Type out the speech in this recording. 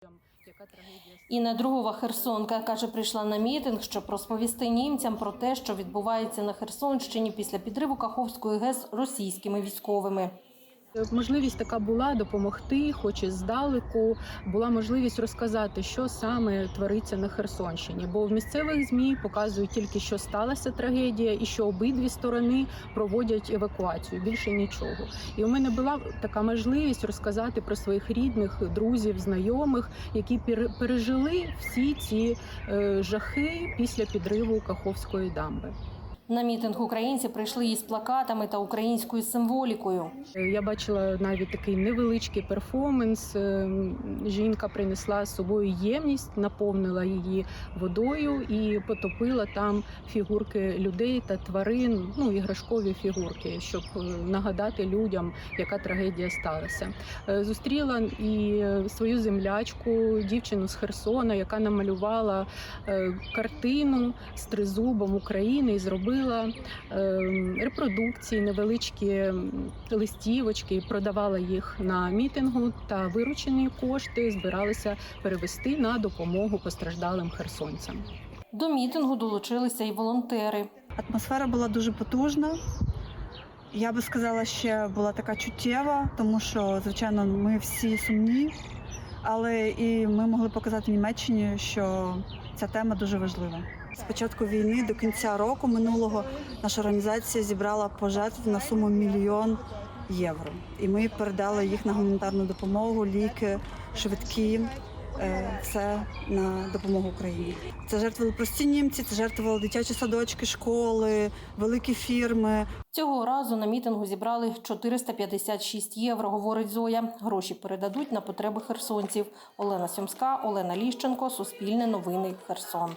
Трагедія Інна Другова Херсонка каже, прийшла на мітинг, щоб розповісти німцям про те, що відбувається на Херсонщині після підриву Каховської ГЕС російськими військовими. Можливість така була допомогти, хоч і здалеку. Була можливість розказати, що саме твориться на Херсонщині. Бо в місцевих змі показують тільки, що сталася трагедія, і що обидві сторони проводять евакуацію. Більше нічого. І у мене була така можливість розказати про своїх рідних, друзів, знайомих, які пер- пережили всі ці е, жахи після підриву Каховської дамби. На мітинг українці прийшли із плакатами та українською символікою. Я бачила навіть такий невеличкий перформанс. Е, Жінка принесла з собою ємність, наповнила її водою і потопила там фігурки людей та тварин, ну іграшкові фігурки, щоб е, нагадати людям, яка трагедія сталася. Е, Зустріла і свою землячку, дівчину з Херсона, яка намалювала картину з тризубом України і зробила е, репродукції, невеличкі листівочки, продавала їх на мітингу. Та виручені кошти збиралися перевести на допомогу постраждалим херсонцям. До мітингу долучилися й волонтери. Атмосфера була дуже потужна. Я би сказала, ще була така чуттєва, тому що, звичайно, ми всі сумні, але і ми могли показати Німеччині, що ця тема дуже важлива. З початку війни до кінця року минулого наша організація зібрала пожертв на суму мільйон євро. І ми передали їх на гуманітарну допомогу, ліки, швидкі. Все на допомогу Україні. Це жертвували прості німці, це жертвували дитячі садочки, школи, великі фірми. Цього разу на мітингу зібрали 456 євро, говорить Зоя. Гроші передадуть на потреби херсонців. Олена Сьомська, Олена Ліщенко, Суспільне новини, Херсон.